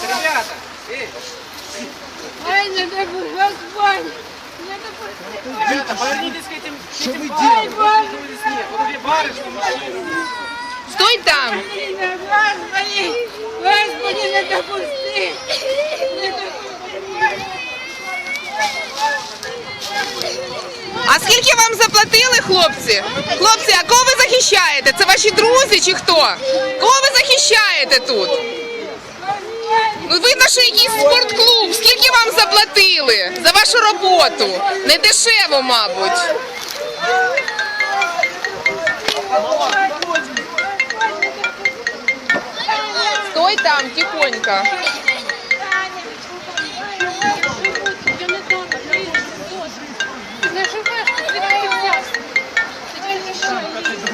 ребята, ребята. Эй, Ай, не допусти, Господь! Не допусти! ребята, повернитесь к этим, к этим вы барышням, делаете? которые были снег. Вот две барышни, мужчины. Стой там! Господи, Господи! Господи, не допусти! Не допусти! А скільки вам заплатили, хлопці? Хлопці, а кого ви захищаєте? Це ваші друзі чи хто? Кого ви захищаєте тут? Ну видно, що якийсь спортклуб. Скільки вам заплатили за вашу роботу? Не дешево, мабуть. Стой там, тихонько.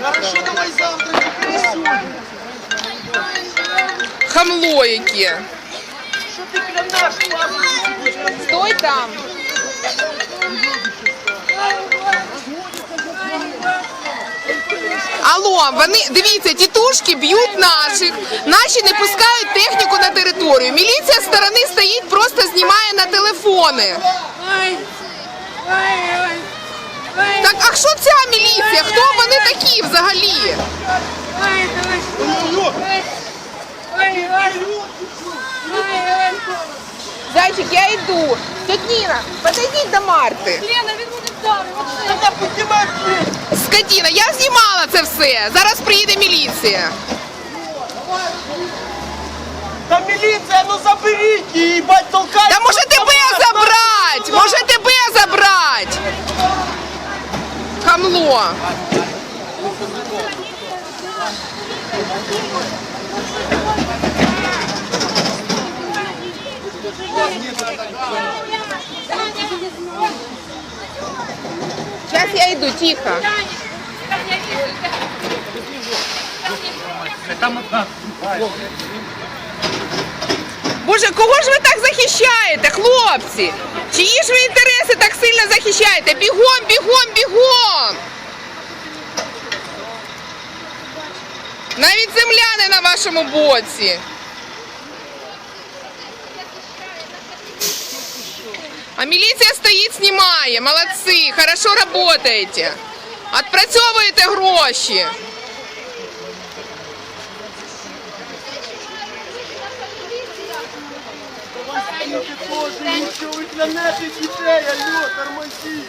Хорошо, давай завтра. Хамло яке. Що ти клянеш? Стой там. Алло, вони дивіться, тітушки б'ють наших, наші не пускають техніку на територію. Міліція з сторони стоїть, просто знімає на телефони. Так, а що ця міліція? Хто вони такі взагалі? ой, Зайчик, я йду. Тетя Ніна, подойдіть до Марти. Лена, він буде піднімай. Скотіна, я знімала це все. Зараз приїде міліція. Та міліція, ну заберіть її, бать, толкай. Та може тебе забрать! Може тебе забрать! Хамло. Сейчас я иду, тихо. Боже, кого ж ви так захищаєте, хлопці? Чиї ж ви інтереси так сильно захищаєте? Бігом, бігом, бігом! Навіть земля не на вашому боці. А міліція стоїть, знімає. Молодці, хорошо работаете. Отпрацьовуєте гроші. Ви клянете алло, тормозі.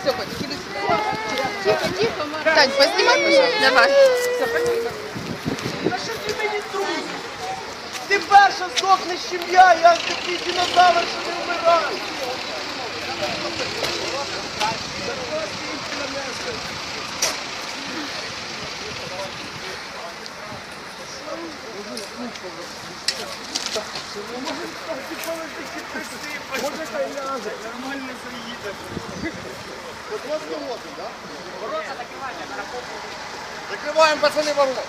Все. Тихо, тихо, Тань, поснимай, пожалуйста. Давай. Все. Та що ти мені друг? Ти перша здохнеш, чим я, я такий динозавр, що не вмираю. Може хай ляже, нормально заїде. Закрываем, пацаны, ворота.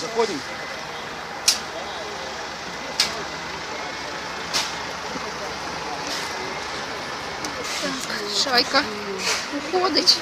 Заходимо. Шайка уходить.